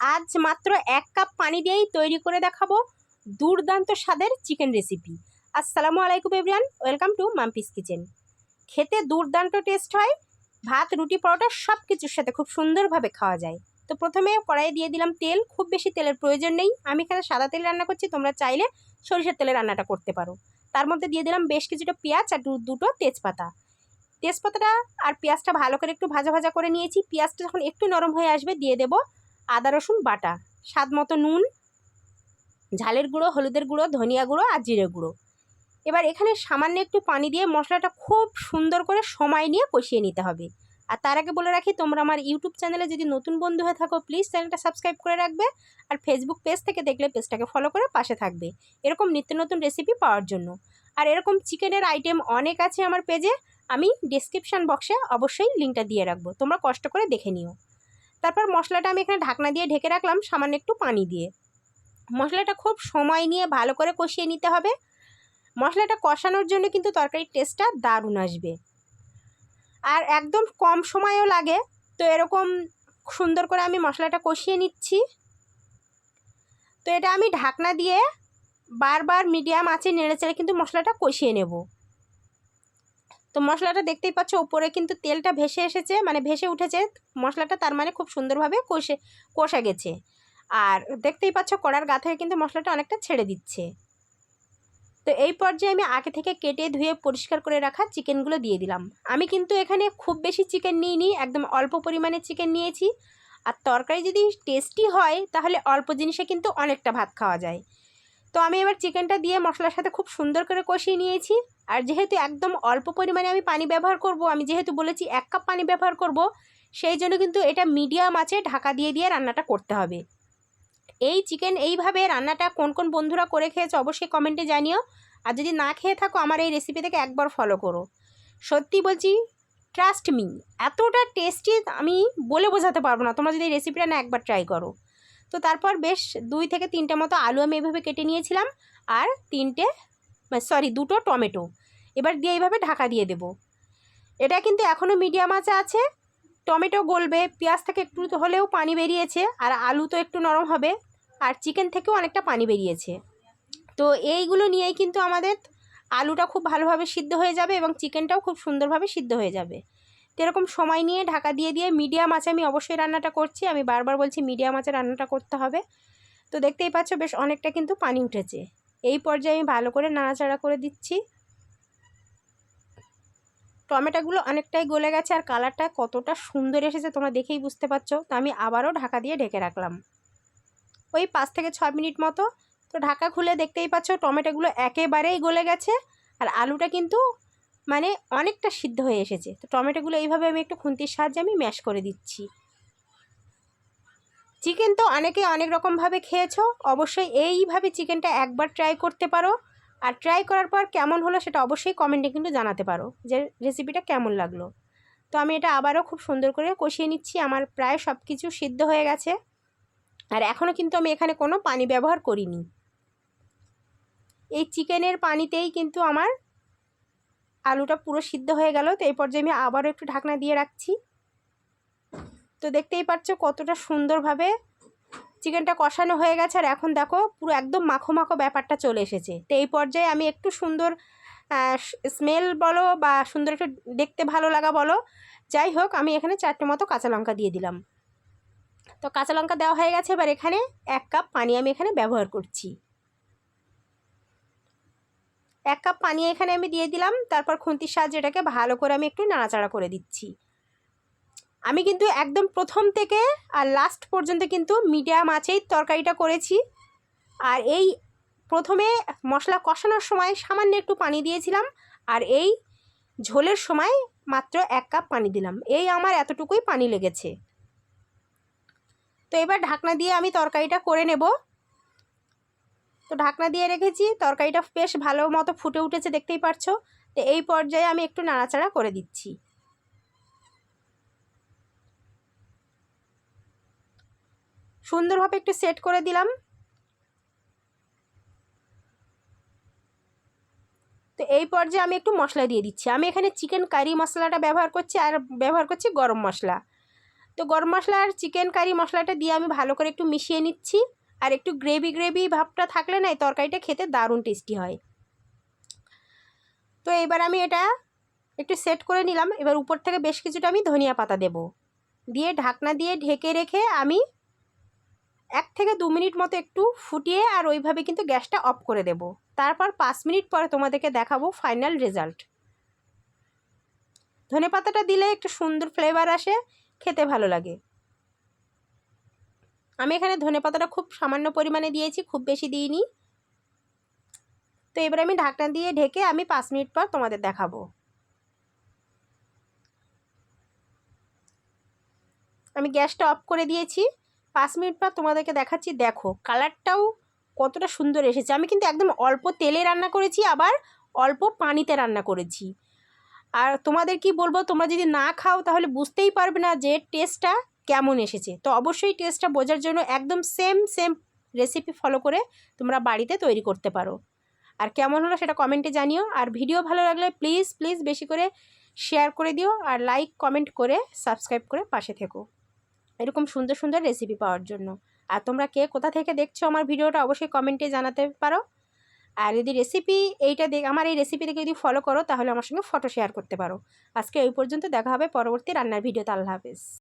আজ মাত্র এক কাপ পানি দিয়েই তৈরি করে দেখাবো দুর্দান্ত স্বাদের চিকেন রেসিপি আসসালামু আলাইকুম everyone welcome to Mampi's kitchen খেতে দুর্দান্ত টেস্ট হয়, ভাত, রুটি, পরোটা সব কিছুর সাথে খুব সুন্দরভাবে খাওয়া যায়। তো প্রথমে কড়াইয়ে দিয়ে দিলাম তেল, খুব বেশি তেলের প্রয়োজন নেই। আমি এখানে সাদা তেল রান্না করছি, তোমরা চাইলে সরিষার তেলে রান্নাটা করতে পারো। তার মধ্যে দিয়ে দিলাম বেশ কিছুটা পেঁয়াজ আর দুটো তেজপাতা। তেজপাতাটা আর পেঁয়াজটা ভালো করে একটু ভাজা ভাজা করে নিয়েছি। পেঁয়াজটা যখন একটু নরম হয়ে আসবে, দিয়ে দেবো আদা, রসুন, বাটা। স্বাদ মতো নুন, ঝালের গুঁড়ো, হলুদের গুঁড়ো, ধনিয়া গুঁড়ো আর জিরে গুঁড়ো। এবার এখানে সামান্য একটু পানি দিয়ে মশলাটা খুব সুন্দর করে সময় নিয়ে কষিয়ে নিতে হবে। আর তার আগে বলে রাখি, তোমরা আমার ইউটিউব চ্যানেলে যদি নতুন বন্ধু হয়ে থাকো, প্লিজ চ্যানেলটা সাবস্ক্রাইব করে রাখবে আর ফেসবুক পেজ থেকে দেখলে পেজটাকে ফলো করে পাশে থাকবে। এরকম নিত্য নতুন রেসিপি পাওয়ার জন্য। আর এরকম চিকেনের আইটেম অনেক আছে আমার পেজে আমি ডিসক্রিপশান বক্সে অবশ্যই লিঙ্কটা দিয়ে রাখব। তোমরা কষ্ট করে দেখে নিও। তারপর মশলাটা আমি এখানে ঢাকনা দিয়ে ঢেকে রাখলাম, সামান্য একটু পানি দিয়ে। মশলাটা খুব সময় নিয়ে ভালো করে কষিয়ে নিতে হবে। মশলাটা কষানোর জন্য কিন্তু তরকারির টেস্টটা দারুণ আসবে। আর একদম কম সময়ও লাগে, তো এরকম সুন্দর করে আমি মশলাটা কষিয়ে নিচ্ছি। তো এটা আমি ঢাকনা দিয়ে বারবার মিডিয়াম আঁচে নেড়ে চেড়ে কিন্তু মশলাটা কষিয়ে নেব। তো মশলাটা দেখতেই পাচ্ছ, উপরে কিন্তু তেলটা ভেসে এসেছে মানে ভেসে উঠেছে। মশলাটা তার মানে খুব সুন্দরভাবে কষে, কষা গেছে। আর দেখতেই পাচ্ছ, কড়ার গা থেকে কিন্তু মশলাটা অনেকটা ছেড়ে দিচ্ছে। তো এই পর্যায়ে আমি আগে থেকে কেটে ধুয়ে পরিষ্কার করে রাখা চিকেনগুলো দিয়ে দিলাম। আমি কিন্তু এখানে খুব বেশি চিকেন নিইনি, একদম অল্প পরিমাণে চিকেন নিয়েছি। আর তরকারি যদি টেস্টি হয়, তাহলে অল্প জিনিসে কিন্তু অনেকটা ভাত খাওয়া যায়। তো আমি এবার চিকেনটা দিয়ে মশলার সাথে খুব সুন্দর করে কষিয়ে নিয়েছি। আর যেহেতু একদম অল্প পরিমাণে আমি পানি ব্যবহার করব, আমি যেহেতু বলেছি এক কাপ পানি ব্যবহার করব, সেই জন্য কিন্তু এটা মিডিয়াম আছে, ঢাকা দিয়ে দিয়ে রান্নাটা করতে হবে। এই চিকেন এইভাবে রান্নাটা কোন কোন বন্ধুরা করে খেয়েছে অবশ্যই কমেন্টে জানিও। আর যদি না খেয়ে থাকো, আমার এই রেসিপি থেকে একবার ফলো করো। সত্যি বলছি ট্রাস্ট মি এতটা টেস্টি আমি বলে বোঝাতে পারব না। তোমরা যদি এই রেসিপিটা না একবার ট্রাই করো। তো তারপর বেশ দুই থেকে তিনটে মতো আলু আমি এইভাবে কেটে নিয়েছিলাম আর তিনটে সরি দুটো টমেটো। এবার দিয়ে এইভাবে ঢাকা দিয়ে দেবো। এটা কিন্তু এখনও মিডিয়াম আঁচে আছে। টমেটো গলবে, পেঁয়াজ থেকে একটু হলেও পানি বেরিয়েছে আর আলু তো একটু নরম হবে আর চিকেন থেকেও অনেকটা পানি বেরিয়েছে। তো এইগুলো নিয়েই কিন্তু আমাদের আলুটা খুব ভালোভাবে সিদ্ধ হয়ে যাবে এবং চিকেনটাও খুব সুন্দরভাবে সিদ্ধ হয়ে যাবে। তো এরকম সময় নিয়ে ঢাকা দিয়ে দিয়ে মিডিয়াম আছে আমি অবশ্যই রান্নাটা করছি। আমি বারবার বলছি মিডিয়াম আছে রান্নাটা করতে হবে। তো দেখতেই পাচ্ছ বেশ অনেকটা কিন্তু পানি উঠেছে। এই পর্যায়ে আমি ভালো করে নাড়াচাড়া করে দিচ্ছি। টমেটোগুলো অনেকটাই গলে গেছে আর কালারটা কতটা সুন্দর এসেছে তোমরা দেখেই বুঝতে পারছ। তো আমি আবারও ঢাকা দিয়ে ঢেকে রাখলাম। ওই পাঁচ থেকে ছ মিনিট মতো। তো ঢাকা খুলে দেখতেই পাচ্ছ টমেটোগুলো একেবারেই গলে গেছে। আর আলুটা কিন্তু মানে অনেকটা সিদ্ধ হয়ে এসেছে। তো টমেটোগুলো এইভাবে আমি একটু খুন্তির সাহায্যে আমি ম্যাশ করে দিচ্ছি। চিকেন তো অনেকে অনেক রকমভাবে খেয়েছো, অবশ্যই এইভাবে চিকেনটা একবার ট্রাই করতে পারো। আর ট্রাই করার পর কেমন হলো সেটা অবশ্যই কমেন্টে কিন্তু জানাতে পারো যে রেসিপিটা কেমন লাগল। তো আমি এটা আবারও খুব সুন্দর করে কষিয়ে নিচ্ছি, আমার প্রায় সব কিছু সিদ্ধ হয়ে গেছে। আর এখনও কিন্তু আমি এখানে কোনো পানি ব্যবহার করিনি। এই চিকেনের পানিতেই কিন্তু আমার আলুটা পুরো সিদ্ধ হয়ে গেল। তো এই পর্যায়ে আমি আবারও একটু ঢাকনা দিয়ে রাখছি। তো দেখতেই পাচ্ছ কতটা সুন্দরভাবে চিকেনটা কষানো হয়ে গেছে। আর এখন দেখো পুরো একদম মাখো মাখো ব্যাপারটা চলে এসেছে। তো এই পর্যায়ে আমি একটু সুন্দর স্মেল বলো বা সুন্দর একটু দেখতে ভালো লাগা বলো। যাই হোক, আমি এখানে চারটে মতো কাঁচা লঙ্কা দিয়ে দিলাম। তো কাঁচা লঙ্কা দেওয়া হয়ে গেছে। এবার এখানে এক কাপ পানি আমি এখানে ব্যবহার করছি। এক কাপ পানি এখানে আমি দিয়ে দিলাম, তারপর খুন্তির সাহায্যে এটাকে ভালো করে আমি একটু নাড়াচাড়া করে দিচ্ছি। আমি কিন্তু একদম প্রথম থেকে আর লাস্ট পর্যন্ত কিন্তু মিডিয়াম আছেই তরকারিটা করেছি। আর এই প্রথমে মশলা কষানোর সময় সামান্য একটু পানি দিয়েছিলাম, আর এই ঝোলের সময় মাত্র এক কাপ পানি দিলাম। এই আমার এতটুকুই পানি লেগেছে। তো এবার ঢাকনা দিয়ে আমি তরকারিটা করে নেব। তো ঢাকনা দিয়ে রেখেছি, তরকারিটা বেশ ভালো মতো ফুটে উঠেছে, দেখতেই পারছ? তো এই পর্যায়ে আমি একটু নাড়াচাড়া করে দিচ্ছি। সুন্দরভাবে একটু সেট করে দিলাম। তো এই পর্যায়ে আমি একটু মশলা দিয়ে দিচ্ছি। আমি এখানে চিকেন কারি মশলাটা ব্যবহার করছি আর ব্যবহার করছি গরম মশলা। তো গরম মশলা আর চিকেন কারি মশলাটা দিয়ে আমি ভালো করে একটু মিশিয়ে নিচ্ছি। আর একটু গ্রেভি গ্রেভি ভাবটা থাকলে না এই তরকারিটা খেতে দারুণ টেস্টি হয়। তো এবার আমি এটা একটু সেট করে নিলাম। এবার উপর থেকে বেশ কিছুটা আমি ধনিয়া পাতা দেব। দিয়ে ঢাকনা দিয়ে ঢেকে রেখে আমি এক থেকে দু মিনিট মতো একটু ফুটিয়ে আর ওইভাবে কিন্তু গ্যাসটা অফ করে দেব। তারপর পাঁচ মিনিট পরে তোমাদেরকে দেখাবো ফাইনাল রেজাল্ট ধনে পাতাটা দিলে একটু সুন্দর ফ্লেভার আসে, খেতে ভালো লাগে। আমি এখানে ধনে পাতাটা খুব সামান্য পরিমাণে দিয়েছি, খুব বেশি দিইনি। তো এবার আমি ঢাকনা দিয়ে ঢেকে আমি পাঁচ মিনিট পর তোমাদের দেখাবো। আমি গ্যাসটা অফ করে দিয়েছি। পাঁচ মিনিট পর তোমাদেরকে দেখাচ্ছি, দেখো কালারটাও কতটা সুন্দর এসেছে। আমি কিন্তু একদম অল্প তেলে রান্না করেছি, আবার অল্প পানিতে রান্না করেছি। আর তোমাদের কি বলব, তোমরা যদি না খাও তাহলে বুঝতেই পারবে না যে টেস্টটা কেমন এসেছে? তো অবশ্যই টেস্টটা বোঝার জন্য একদম সেম সেম রেসিপি ফলো করে তোমরা বাড়িতে তৈরি করতে পারো। আর কেমন হলো সেটা কমেন্টে জানিও। আর ভিডিও ভালো লাগলে প্লিজ প্লিজ বেশি করে শেয়ার করে দিও। আর লাইক কমেন্ট করে সাবস্ক্রাইব করে পাশে থেকো। এরকম সুন্দর সুন্দর রেসিপি পাওয়ার জন্য। আর তোমরা কে কোথা থেকে দেখছ আমার ভিডিওটা অবশ্যই কমেন্টে জানাতে পারো। আর যদি রেসিপি এইটা দেখ, আমার এই রেসিপি দেখে যদি ফলো করো, তাহলে আমার সঙ্গে ফটো শেয়ার করতে পারো। আজকে এই পর্যন্ত দেখা হবে পরবর্তী রান্নার ভিডিওতে আল্লাহ হাফেজ।